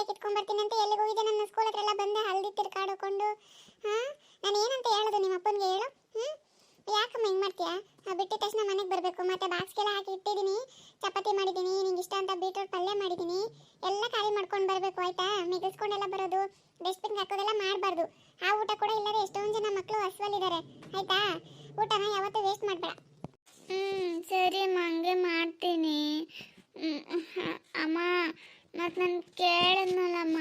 Take ಇಟ್ಕೊಂಡ್ಬರ್ತೀನಿ ಅಂತ ಎಲ್ಲಿಗೆ ಹೋಗಿದ್ದೆ? ನನ್ನ ಸ್ಕೂಲ್ ಹತ್ರ ಎಲ್ಲ ಬಂದೆ, ಹಳದಿ ತಿರ್ಕಾಡಕೊಂಡು ಹಾ? ನಾನು ಏನಂತ ಹೇಳೋದು ನಿಮ್ಮ ಅಪ್ಪನಿಗೆ ಹೇಳು. ಹ್ಞೂ ಯಾಕಮ್ಮ ಹಿಂಗೆ ಮಾಡ್ತೀಯಾ? ಬಿಟ್ಟಿದ ತಕ್ಷಣ ಮನೆಗೆ ಬರಬೇಕು. ಮತ್ತು ಬಾಕ್ಸ್ಗೆಲ್ಲ ಹಾಕಿ ಇಟ್ಟಿದ್ದೀನಿ ಚಪಾತಿ ಮಾಡಿದ್ದೀನಿ ನಿಂಗೆ ಇಷ್ಟ ಅಂತ ಬೀಟ್ರೂಟ್ ಪಲ್ಯ ಮಾಡಿದ್ದೀನಿ ಎಲ್ಲ ಖಾಲಿ ಮಾಡ್ಕೊಂಡು ಬರಬೇಕು, ಆಯ್ತಾ? ಮಿಗಿಸ್ಕೊಂಡೆಲ್ಲ ಬರೋದು ಡಸ್ಟ್ಬಿನ್ಗೆ ಹಾಕೋದೆಲ್ಲ ಮಾಡಬಾರ್ದು. ಆ ಊಟ ಕೂಡ ಇಲ್ಲದೆ ಎಷ್ಟೊಂದು ಜನ ಮಕ್ಕಳು ಹಸುವಲ್ಲಿದ್ದಾರೆ ಆಯ್ತಾ? ಊಟನ ಯಾವತ್ತೂ ವೇಸ್ಟ್ ಮಾಡಬೇಡ. ಹ್ಮ್, ಸರಿ ಅಮ್ಮ ಮಾಡ್ತೀನಿ. ಅಮ್ಮ ಮತ್ತು ನಾನು ಕೇಳಿದ್ನಲ್ಲಮ್ಮ,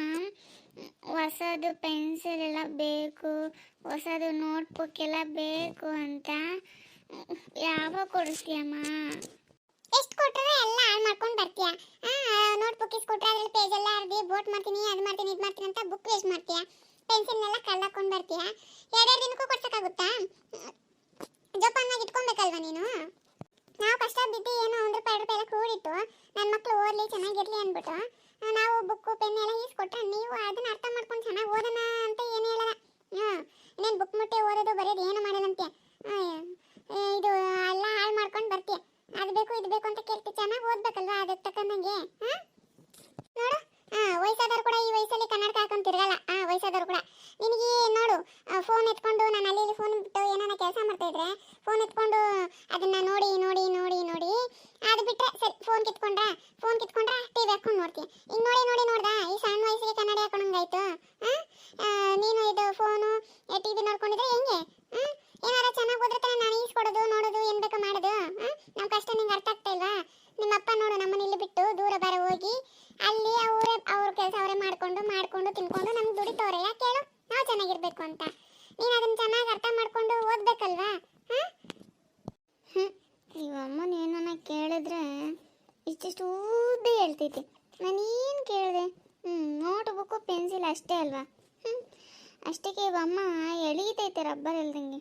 ಹೊಸದು ಪೆನ್ಸಿಲ್ ಎಲ್ಲ ಬೇಕು, ಹೊಸದು ನೋಟ್ಬುಕ್ ಎಲ್ಲ ಬೇಕು ಅಂತ. ಯಾವಾಗ ಕೊಡಿಸ್ತೀಯಮ್ಮ ಎಷ್ಟು ಕೊಟ್ಟರೆ ಎಲ್ಲ ಹಾಳು ಮಾಡ್ಕೊಂಡು ಬರ್ತೀಯ. ನೋಟ್ಬುಕ್ ಇಸ್ಕೊಟ್ರೆ ಅದ್ರಲ್ಲಿ ಪೇಜ್ ಎಲ್ಲ ಅರ್ದಿ ಬೋಟ್ ಮಾಡ್ತೀನಿ, ಅದು ಮಾಡ್ತೀನಿ, ಇದು ಮಾಡ್ತೀನಿ ಅಂತ ಬುಕ್ ವೇಸ್ಟ್ ಮಾಡ್ತೀಯ. ಪೆನ್ಸಿಲ್ನೆಲ್ಲ ಕಳ್ಳಾಕೊಂಡು ಬರ್ತೀಯ. ಎರಡೆರಡು ದಿನಕ್ಕೂ ಕೊಡ್ಸೋಕ್ಕಾಗುತ್ತಾ? ಜೋಪಾನಾಗಿ ಇಟ್ಕೊಬೇಕಲ್ವಾ ನೀನು? ನಾವು ಕಷ್ಟ ಬಿದ್ದು ಏನು ಒಂದು ರೂಪಾಯಿ ಎಲ್ಲ ಕೂಡಿಟ್ಟು ನನ್ನ ಮಕ್ಕಳು ಓದಲಿ ಚೆನ್ನಾಗಿರ್ಲಿ ಅಂದ್ಬಿಟ್ಟು ನಾವು ಬುಕ್ಕು, ಪೆನ್ ಎಲ್ಲ ಈಸ್ಕೊಟ್ರೆ ನೀವು ಅದನ್ನ ಅರ್ಥ ಮಾಡ್ಕೊಂಡು ಚೆನ್ನಾಗಿ ಓದೋಣ ಅಂತ ಏನು ಹೇಳಲ್ಲ. ಹ್ಞೂ ಇನ್ನೇನು ಬುಕ್ ಮುಟ್ಟೆ ಓದೋದು, ಬರೆಯೋದು ಏನು ಮಾಡಲ್ಲಂತೆ ಇದು ಎಲ್ಲ ಹಾಳು ಮಾಡ್ಕೊಂಡು ಬರ್ತೀಯ. ಅದು ಬೇಕು, ಇದು ಬೇಕು ಅಂತ ಕೇಳ್ತಿ, ಚೆನ್ನಾಗಿ ಓದ್ಬೇಕಲ್ವಾ ಅದಕ್ಕೆ ತಕ್ಕಂಗೆ ಹಾಂ? ನೋಡು ಹಾಂ ವಯಸ್ಸಾದವ್ರು ಕೂಡ ಈ ವಯಸ್ಸಲ್ಲಿ ಕನ್ನಡಕ ಹಾಕೊಂಡು ತಿರ್ಗಲ್ಲ. ಹಾಂ ವಯಸ್ಸಾದವ್ರು ಕೂಡ. ನಿನಗೆ ನೋಡು ಫೋನ್ ಎತ್ಕೊಂಡು ನಾನು ಅಲ್ಲಿ ಇಲ್ಲಿ ಫೋನ್ ಬಿಟ್ಟು ಏನಾನ ಕೆಲಸ ಮಾಡ್ತಾ ಇದ್ರೆ ಫೋನ್ ಎತ್ಕೊಂಡು ಅದನ್ನ ನೋಡಿ ನೋಡಿ ನೋಡಿ ನೋಡಿ ಅದು ಬಿಟ್ರೆ ಸರಿ ಫೋನ್ ಕಿತ್ಕೊಂಡ್ರ ಫೋನ್ ಹಾಕೊಂಡು ನೋಡ್ತೀಯ ಈಗ ನೋಡಿ ನೋಡಿ, ನೋಡ್ದಾ? ಈ ಸಣ್ಣ ವಯಸ್ಸಿಗೆ ಕನ್ನಡಿ ಹಾಕೊಂಡಂಗಾಯ್ತು ನೀನು ಇದು ಫೋನು ಟಿ ವಿ ನೋಡ್ಕೊಂಡಿದ್ರೆ ಹೆಂಗೆ? ಏನಾರ ಚೆನ್ನಾಗಿ ಓದ್ರೆ ತಾನೆ ನಾನು ಈಸ್ಕೊಡೋದು ನೋಡೋದು, ಏನು ಬೇಕೋ ಮಾಡೋದು? ನಮ್ಮ ಕಷ್ಟ ನಿಂಗೆ ಅರ್ಥ ಆಗ್ತಾ ಇಲ್ವಾ? ನಿಮ್ಮ ಅಪ್ಪ ನೋಡು, ನಮ್ಮನ್ನ ಇಲ್ಲಿ ಬಿಟ್ಟು ದೂರ ಬರ ಹೋಗಿ, ಅಲ್ಲಿ ಅವರೇ ಅವ್ರ ಕೆಲಸ ಅವರೇ ಮಾಡ್ಕೊಂಡು ಮಾಡ್ಕೊಂಡು, ತಿನ್ಕೊಂಡು ನಮ್ಗೆ ದುಡಿತವ್ರೆ. ಯಾಕೆ ಹೇಳು? ನಾವು ಚೆನ್ನಾಗಿರ್ಬೇಕು ಅಂತ. ನೀನು ಅದನ್ನ ಚೆನ್ನಾಗಿ ಅರ್ಥ ಮಾಡ್ಕೊಂಡು ಓದ್ಬೇಕಲ್ವಾ? ಹಾಂ ಅಮ್ಮ ಏನನ್ನ ಕೇಳಿದ್ರೆ ಇಷ್ಟಿಷ್ಟು ಉದ್ದ ಹೇಳ್ತೈತಿ ನಾನೇನು ಕೇಳಿದೆ? ಹ್ಞೂ ನೋಟ್ ಬುಕ್ಕು ಪೆನ್ಸಿಲ್ ಅಷ್ಟೇ ಅಲ್ವಾ? ಹ್ಞೂ ಅಷ್ಟಕ್ಕೆ ಇವಮ್ಮ ಎಳೀತೈತೆ ರಬ್ಬರ್ ಇಲ್ದಂಗೆ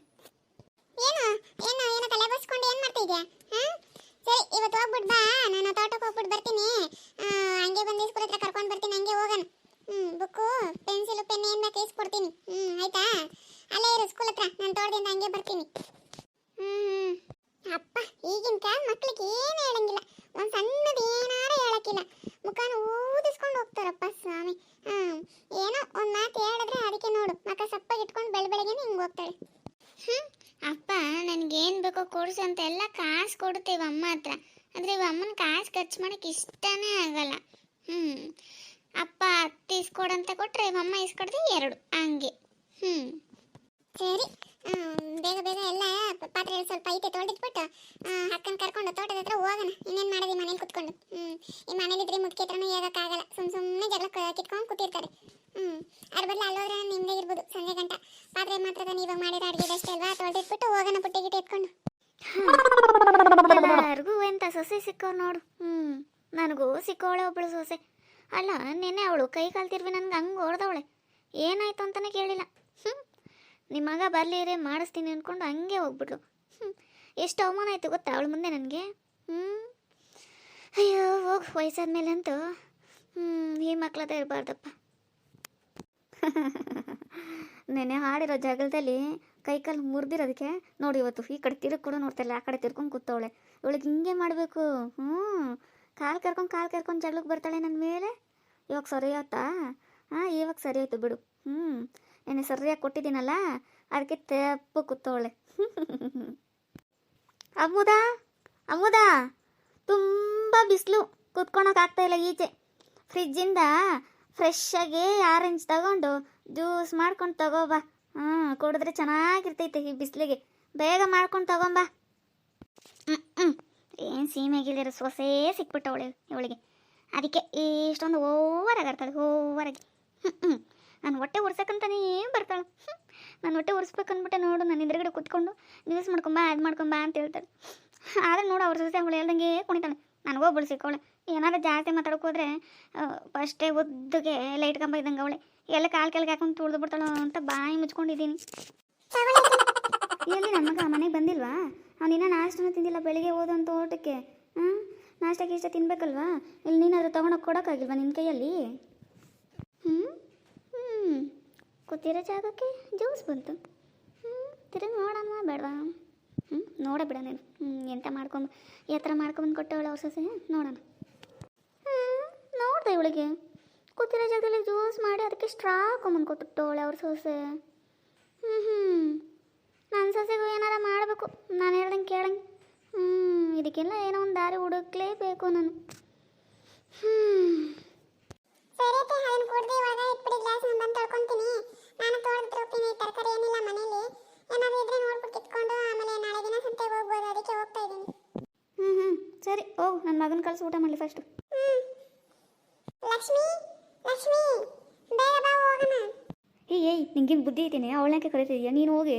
ಏನು ಏನು ಏನು ತಲೆ ಬಸ್ಕೊಂಡು ಏನು ಮಾಡ್ತಾ ಇದೆಯಾ? ಹಾಂ? ಸರಿ ಇವತ್ತು ಹೋಗ್ಬಿಟ್ಟು ಬಾ. ನಾನು ತೋಟಕ್ಕೆ ಹೋಗ್ಬಿಟ್ಟು ಬರ್ತೀನಿ. ಹಂಗೆ ಬಂದು ಸ್ಕೂಲ್ ಹತ್ರ ಕರ್ಕೊಂಡು ಬರ್ತೀನಿ ಹಂಗೆ ಹೋಗೋಣ. ಹ್ಞೂ ಬುಕ್ಕು ಪೆನ್ಸಿಲು ಪೆನ್ ಏನು ಬೇಕು ಇಸ್ಕೊಡ್ತೀನಿ ಹ್ಞೂ ಆಯ್ತಾ? ಅಲ್ಲೇ ಇರು ಸ್ಕೂಲ್ ಹತ್ರ. ನಾನು ತೋಟದಿಂದ ಹಂಗೆ ಬರ್ತೀನಿ. ಹ್ಞೂ ಅಪ್ಪ ಈಗಿನ ಕಾಲ ಮಕ್ಳಿಗೆ ಏನು ಹೇಳಂಗಿಲ್ಲ. ಒಂದು ಸಣ್ಣದು ಏನಾರ ಹೇಳಕ್ಕಿಲ್ಲ. ಮುಖಾನ ಊದಿಸ್ಕೊಂಡು ಹೋಗ್ತಾರಪ್ಪ ಸ್ವಾಮಿ. ಹಾಂ ಏನೋ ಒಂದು ಮಾತು ಹೇಳಿದ್ರೆ ಅದಕ್ಕೆ ನೋಡು. ಮಕ್ಕ ಸಪ್ಪಾಗಿ ಇಟ್ಕೊಂಡು ಬೆಳ ಬೆಳಗ್ಗೆನೆ ಹಿಂಗೆ ಹೋಗ್ತಾಳೆ. ಹ್ಞೂ ಅಪ್ಪ, ನನಗೇನು ಬೇಕೋ ಕೊಡಿಸು ಅಂತ ಎಲ್ಲ ಕಾಸು ಕೊಡ್ತೀವಿ ಅಮ್ಮ ಹತ್ರ. ಆದರೆ ಇವ ಅಮ್ಮನ ಕಾಸು ಖರ್ಚು ಮಾಡೋಕ್ಕೆ ಇಷ್ಟನೇ ಆಗಲ್ಲ. ಹ್ಞೂ ಅಪ್ಪ ಹತ್ತು ಇಸ್ಕೊಡಂತ ಕೊಟ್ಟರೆ ಅಮ್ಮ ಇಸ್ಕೊಡ್ದೆ ಎರಡು. ಹಂಗೆ. ಹ್ಞೂ ಸರಿ. ಬೇಗ ಬೇಗ ಎಲ್ಲ ಪಾತ್ರೆ ಸ್ವಲ್ಪ ಐತೆ ತೊಳೆದಿಟ್ಬಿಟ್ಟು ಅಕ್ಕನ ಕರ್ಕೊಂಡು ತೋಟದ ಹತ್ರ ಹೋಗೋಣ. ಇನ್ನೇನು ಮಾಡೋದು ಮನೇಲಿ ಕುತ್ಕೊಂಡು? ಈ ಮನೇಲಿದ್ರೆ ಮುದ್ಕೆ ಹತ್ರನೂ ಹೇಗಕ್ಕಾಗಲ್ಲ. ಸುಮ್ಮ ಸುಮ್ಮನೆ ಜಗಳ ಕಿತ್ಕೊಂಡು ಕೂತಿರ್ತಾರೆ. ಹ್ಞೂ ಅದ್ರ ಬದಲು ಅಲ್ಲೋದ್ರೆ ನಿಮ್ಮದೇ ಇರ್ಬೋದು, ಸಂಜೆ ಗಂಟ. ಪಾತ್ರೆ ಮಾತ್ರ ನೀವು ಇವಾಗ ಮಾಡಿದ ಅಡುಗೆ ಅಷ್ಟೇ ಅಲ್ವಾ? ತೊಳೆದಿಟ್ಬಿಟ್ಟು ಹೋಗೋಣ ಪುಟ್ಟಿ ಗಿಟ್ಟಿ ಎತ್ಕೊಂಡು. ಎಲ್ಲರಿಗೂ ಎಂತ ಸೊಸೆ ಸಿಕ್ಕೋ ನೋಡು. ಹ್ಞೂ ನನಗೂ ಸಿಕ್ಕೋಳೆ ಒಬ್ಬಳು ಸೊಸೆ. ಅಲ್ಲ, ನಿನ್ನೆ ಅವಳು ಕೈ ಕಾಲ್ತಿರ್ವಿ ನನ್ಗೆ ಹಂಗೆ ಹೊಡೆದವಳೆ. ಏನಾಯ್ತು ಅಂತಲೇ ಕೇಳಿಲ್ಲ. ಹ್ಞೂ ನಿಮ್ಮ ಮಗ ಬರಲಿರೆ, ಮಾಡಿಸ್ತೀನಿ ಅಂದ್ಕೊಂಡು ಹಂಗೆ ಹೋಗ್ಬಿಟ್ಲು. ಎಷ್ಟು ಅವಮಾನ ಆಯಿತು ಗೊತ್ತಾ ಅವಳ ಮುಂದೆ ನನಗೆ? ಹ್ಞೂ ಅಯ್ಯೋ ವಯಸ್ಸಾದ ಮೇಲೆ ಅಂತೂ ಹ್ಞೂ ಈ ಇರಬಾರ್ದಪ್ಪ. ನೆನೆ ಹಾಡಿರೋ ಜಾಗದಲ್ಲಿ ಕೈಕಾಲು ಮುರಿದಿರೋದಕ್ಕೆ ನೋಡಿ ಇವತ್ತು ಈ ಕಡೆ ತಿರುಗಿ ಕೂಡ ನೋಡ್ತಾಯಿಲ್ಲ ಆ ಕಡೆ ತಿರ್ಕೊಂಡು ಕೂತವಳೆ. ಇವಳಿಗೆ ಹಿಂಗೆ ಮಾಡಬೇಕು? ಹ್ಞೂ ಕಾಲು ಕರ್ಕೊಂಡು ಕಾಲು ಕರ್ಕೊಂಡು ಜಗಳಕ್ಕೆ ಬರ್ತಾಳೆ ನನ್ನ ಮೇಲೆ? ಇವಾಗ ಸರಿ ಆಯ್ತಾ? ಹಾಂ, ಇವಾಗ ಸರಿ ಆಯ್ತು ಬಿಡು. ಹ್ಞೂ ನೆನೆ ಸರಿಯಾಗಿ ಕೊಟ್ಟಿದ್ದೀನಲ್ಲ ಅದಕ್ಕೆ ತಪ್ಪು ಕೂತವಳೆ. ಅಮ್ಮುದಾ ಅಮ್ಮುದ ತುಂಬ ಬಿಸಿಲು ಕೂತ್ಕೊಳಕ್ಕಾಗ್ತಾಯಿಲ್ಲ ಈಚೆ. ಫ್ರಿಜ್ಜಿಂದ ಫ್ರೆಶ್ಶಾಗಿ ಆರೆಂಜ್ ತಗೊಂಡು ಜ್ಯೂಸ್ ಮಾಡ್ಕೊಂಡು ತಗೋಬಾ ಹ್ಞೂ ಕುಡಿದ್ರೆ ಚೆನ್ನಾಗಿರ್ತೈತೆ ಈ ಬಿಸಿಲಿಗೆ. ಬೇಗ ಮಾಡ್ಕೊಂಡು ತಗೊಂಬ ಹ್ಞೂ ಏನು ಸೀಮೆಗಿಳಿರೋ ಸೊಸೆ ಸಿಕ್ಬಿಟ್ಟವಳೆ ಇವಳಿಗೆ. ಅದಕ್ಕೆ ಇಷ್ಟೊಂದು ಓವರಾಗಿ ಆಡ್ತಾಳೆ ಓವರಾಗಿ ಹ್ಞೂ ಹ್ಞೂ ನಾನು ಹೊಟ್ಟೆ ಉರ್ಸಕ್ಕಂತಾನೇ ಬರ್ತಾಳೆ? ನಾನು ಹೊಟ್ಟೆ ಉರ್ಸ್ಬೇಕಂದ್ಬಿಟ್ಟೆ ನೋಡು, ನಾನು ಎದುರುಗಡೆ ಕೂತ್ಕೊಂಡು ನ್ಯೂಸ್ ಮಾಡ್ಕೊಂಬಾ, ಅದು ಮಾಡ್ಕೊಂಬಾ ಅಂತ ಹೇಳ್ತಾಳೆ. ಆದ್ರೆ ನೋಡು, ಅವ್ರ ಸೊಸೆ ಅವಳು ಹೇಳ್ದಂಗೆ ಕುಣಿತಾಳೆ. ನನಗೊಬ್ಬಳು ಸಿಕ್ಕವಳೆ. ಏನಾದ್ರು ಜಾಸ್ತಿ ಮಾತಾಡೋಕೆ ಹೋದ್ರೆ ಫಸ್ಟೇ ಉದ್ದಗೆ ಲೈಟ್ ಕಂಬ ಇದ್ದಂಗೆ ಅವಳೆ. ಎಲ್ಲ ಕಾಲು ಕೆಳಗೆ ಹಾಕೊಂಡು ತುಳಿದು ಬಿಡ್ತಾಳೋ ಅಂತ ಬಾಯಿ ಮುಚ್ಕೊಂಡಿದ್ದೀನಿ. ಎಲ್ಲಿ ನನ್ನ ಮಗ ಮನೆಗೆ ಬಂದಿಲ್ವಾ? ಅವನಿನ್ನ ನಾಷ್ಟನೂ ತಿಂದಿಲ್ಲ, ಬೆಳಿಗ್ಗೆ ಹೋದಂತ ಊಟಕ್ಕೆ ಹ್ಞೂ ನಾಷ್ಟಕ್ಕೆ ಇಷ್ಟ ತಿನ್ಬೇಕಲ್ವಾ? ಇಲ್ಲಿ ನೀನಾದರೂ ತೊಗೊಂಡೋಗಿ ಕೊಡೋಕ್ಕಾಗಿಲ್ವಾ ನಿನ್ನ ಕೈಯಲ್ಲಿ ಹ್ಞೂ ಹ್ಞೂ ಕೂತಿರೋ ಜಾಗಕ್ಕೆ ಜ್ಯೂಸ್ ಬಂತು. ಹ್ಞೂ ತಿರುಗಿ ನೋಡೋಣ, ಬೇಡವಾ? ಹ್ಞೂ ನೋಡ ಬಿಡ ನೀನು. ಹ್ಞೂ ಎಂತ ಮಾಡ್ಕೊಂಡು ಎತ್ತರ ಮಾಡ್ಕೊಂಬಂದು ಕೊಟ್ಟವಳು ಅವ್ರ ಸೊಸೆ ನೋಡೋಣ. ಹ್ಞೂ ನೋಡ್ದೆ ಇವಳಿಗೆ. ಕೂತಿರೋ ಜಾಗದಲ್ಲಿ ಜ್ಯೂಸ್ ಮಾಡಿ ಅದಕ್ಕೆ ಸ್ಟ್ರಾ ಹಾಕೊಂಬಂದು ಕೊಟ್ಟವಳೆ ಅವ್ರ ಸೊಸೆ. ಹ್ಞೂ ಹ್ಞೂ ನನ್ನ ಸೊಸೆಗೂ ಏನಾರ ಮಾಡಬೇಕು. ನಾನು ಹೇಳ್ದಂಗೆ ಕೇಳಂಗೆ. ಹ್ಞೂ ಇದಕ್ಕೆಲ್ಲ ಏನೋ ಒಂದು ದಾರಿ ಹುಡುಕ್ಲೇಬೇಕು ನಾನು. ಹ್ಞೂ ಸರಿ ಅದನ್ನ ಕುಡ್ದು ಇವಾಗ ಇಟ್ಬಿಡಿ ಗ್ಲಾಸ್ ನಾನು ಬಂದು ತೊಳ್ಕೊಂತೀನಿ ನಾನು ತೊಳೆದು ಹೋಗ್ತೀನಿ ತರಕಾರಿ ಏನಿಲ್ಲ ಮನೇಲಿ ನನ್ನ ಮಗನ ಕಳಿಸಿ ಊಟ ಮಾಡಲಿ ಫಸ್ಟು ಲಕ್ಷ್ಮಿ ಲಕ್ಷ್ಮಿ ಬೇಗ ಬಾ ಹೋಗೋಣ. ಏಯ್ ಏಯ್ ನಿಂಗೇನು ಬುದ್ಧಿ ಐತೇನೆ? ಅವಳನ್ಯಾಕೆ ಕರಿತಿದ್ಯಾ? ನೀನು ಹೋಗಿ.